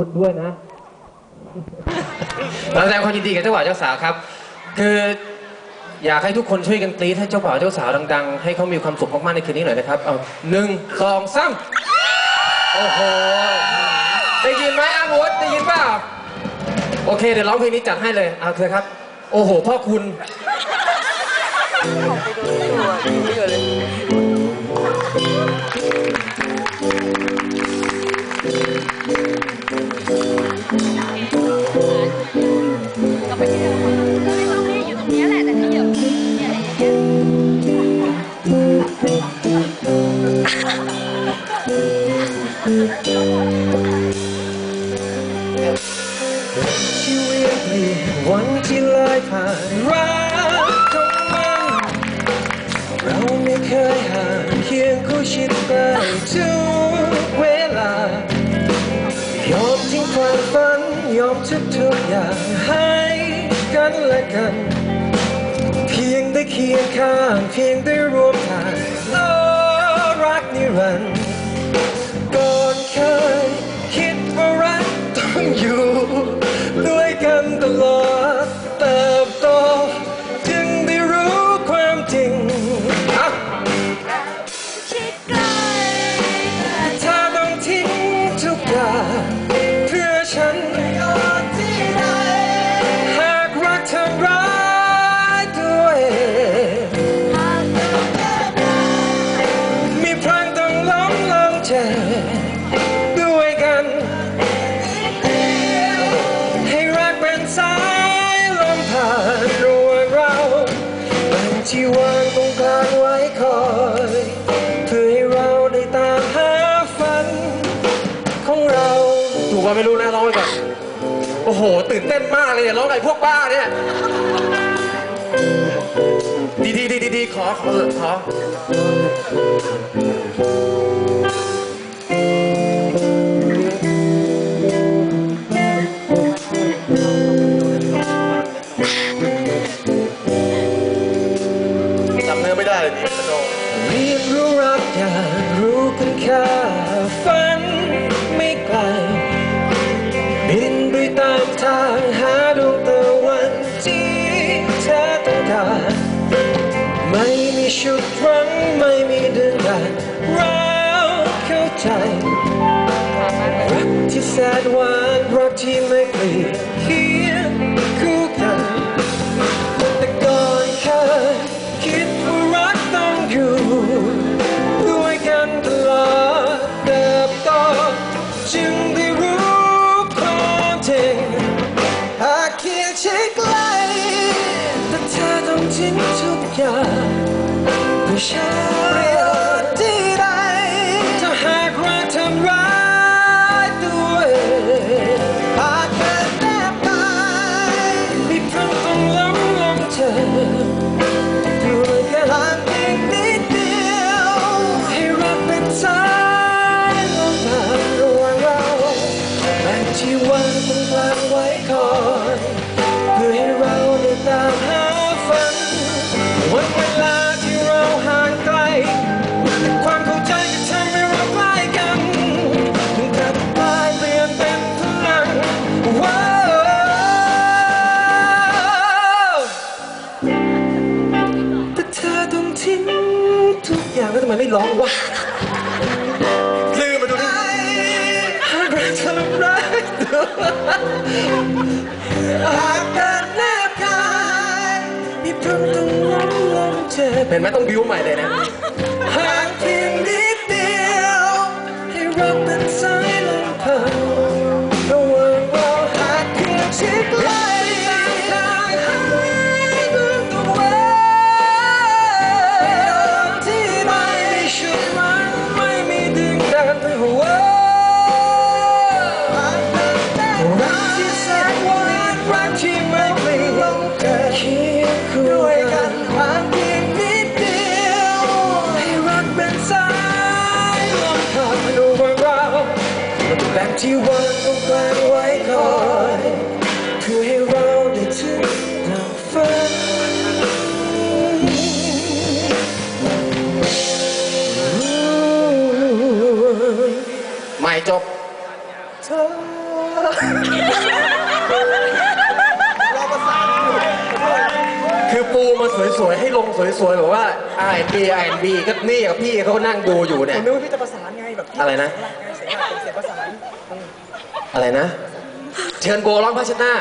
พุทธด้วยนะเราแสดงความยินดีกับเจ้าบ่าวเจ้าสาวครับ คืออยากให้ทุกคนช่วยกันกรี๊ดให้เจ้าบ่าวเจ้าสาวดัง ๆ ให้เขามีความสุขมากๆในคืนนี้หน่อยนะครับ เอาหนึ่งสองสามโอ้โห ได้ยินไหมอาวุธได้ยินเปล่า โอเค เดี๋ยวร้องเพลงนี้จัดให้เลย เอาเถอะครับ โอ้โห พ่อคุณก็ไฝันยอมทุกทุกอย่างให้กันและกัน เพียงได้เคียงข้างเพียงได้ร่วมทาง ที่วางตรงกลางไว้คอย เพื่อให้เราได้ตามหาฝัน ของเราถูกว่าไม่รู้นะร้องไปก่อนโอ้โห ตื่นเต้นมากเลยเนี่ยร้องไงพวกบ้าเนี่ย ดีดีดีดีดีขอขอเถอะขอ อยากรู้คุณค่าฝันไม่ไกล บินไปตามทางหาดวงตะวันที่เธอต้องการ ไม่มีชุดรังไม่มีเดินทางเราเข้าใจ รักที่แสนหวานรักที่ไม่ เพื่อฉันที่ใดถ้าหากรักทำร้ายด้วยหากเกิดแนบกายมีพลังต้องล้มลงเธอด้วยกันห่างเพียงนิดเดียวให้รักเป็นสายลมผ่านระหว่างเราแบ่งที่วางตรงกลางไว้คอย ทุกอย่างแล้วทำไมไม่ร้องวะลืมมาดูดิหากเราทำร้ายตัวหากการแนบกายมีพลังต้องล้มลงเจ็บเห็นไหมต้องบิ้วใหม่เลยนะ แบบที่วางเอาไว้ไว้ก่อนเพื่อให้เราได้ถึงดาวฟ้าไม่จบเธอคือปูมาสวยๆ ให้ลงสวยๆแบบว่าไอเอไอบีก็นี่กับพี่เขานั่งดูอยู่เนี่ย ผมนึกว่าพี่จะประสานไงแบบอะไรนะียงหัาอะไรนะ เชิญโบร้องพระชนะ